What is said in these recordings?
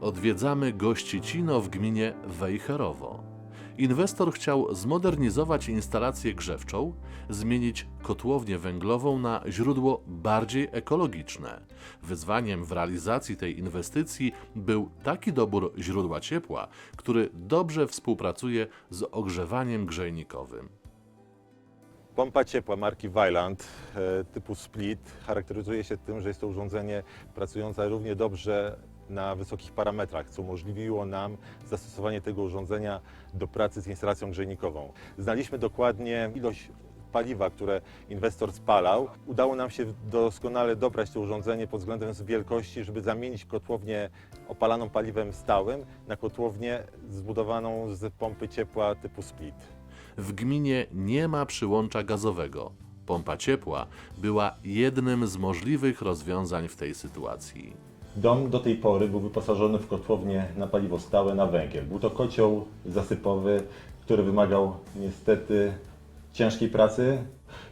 Odwiedzamy Gościcino w gminie Wejherowo. Inwestor chciał zmodernizować instalację grzewczą, zmienić kotłownię węglową na źródło bardziej ekologiczne. Wyzwaniem w realizacji tej inwestycji był taki dobór źródła ciepła, który dobrze współpracuje z ogrzewaniem grzejnikowym. Pompa ciepła marki Weiland e, typu Split charakteryzuje się tym, że jest to urządzenie pracujące równie dobrze na wysokich parametrach, co umożliwiło nam zastosowanie tego urządzenia do pracy z instalacją grzejnikową. Znaliśmy dokładnie ilość paliwa, które inwestor spalał. Udało nam się doskonale dobrać to urządzenie pod względem wielkości, żeby zamienić kotłownię opalaną paliwem stałym na kotłownię zbudowaną z pompy ciepła typu Split. W gminie nie ma przyłącza gazowego. Pompa ciepła była jednym z możliwych rozwiązań w tej sytuacji. Dom do tej pory był wyposażony w kotłownię na paliwo stałe na węgiel. Był to kocioł zasypowy, który wymagał niestety ciężkiej pracy.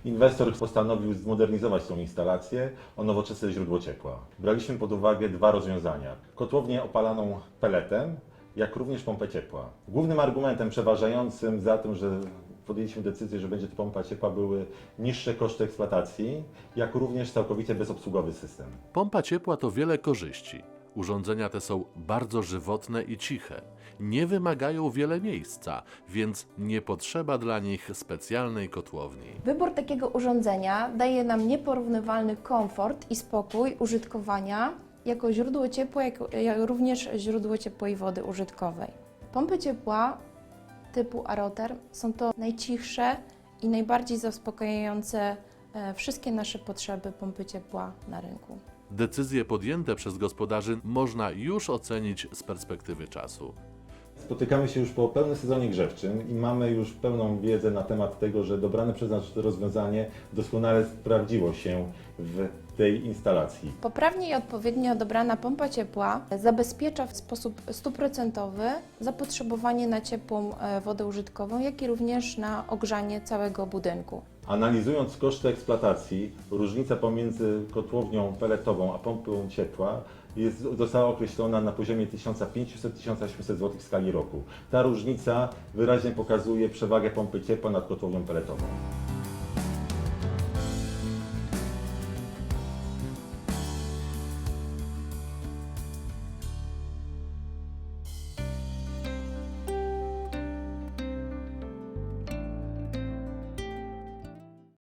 Inwestor postanowił zmodernizować tą instalację o nowoczesne źródło ciepła. Braliśmy pod uwagę dwa rozwiązania. Kotłownię opalaną peletem, jak również pompę ciepła. Głównym argumentem przeważającym za tym, że podjęliśmy decyzję, że będzie to pompa ciepła, były niższe koszty eksploatacji, jak również całkowicie bezobsługowy system. Pompa ciepła to wiele korzyści. Urządzenia te są bardzo żywotne i ciche. Nie wymagają wiele miejsca, więc nie potrzeba dla nich specjalnej kotłowni. Wybór takiego urządzenia daje nam nieporównywalny komfort i spokój użytkowania jako źródło ciepła, jak, jak również źródło ciepłej wody użytkowej. Pompy ciepła typu Aroter są to najcichsze i najbardziej zaspokajające e, wszystkie nasze potrzeby pompy ciepła na rynku. Decyzje podjęte przez gospodarzy można już ocenić z perspektywy czasu. Spotykamy się już po pełnym sezonie grzewczym i mamy już pełną wiedzę na temat tego, że dobrane przez nas rozwiązanie doskonale sprawdziło się w tej instalacji. Poprawnie i odpowiednio dobrana pompa ciepła zabezpiecza w sposób stuprocentowy zapotrzebowanie na ciepłą e, wodę użytkową, jak i również na ogrzanie całego budynku. Analizując koszty eksploatacji, różnica pomiędzy kotłownią peletową a pompą ciepła jest, została określona na poziomie 1500-1800 zł w skali roku. Ta różnica wyraźnie pokazuje przewagę pompy ciepła nad kotłownią peletową.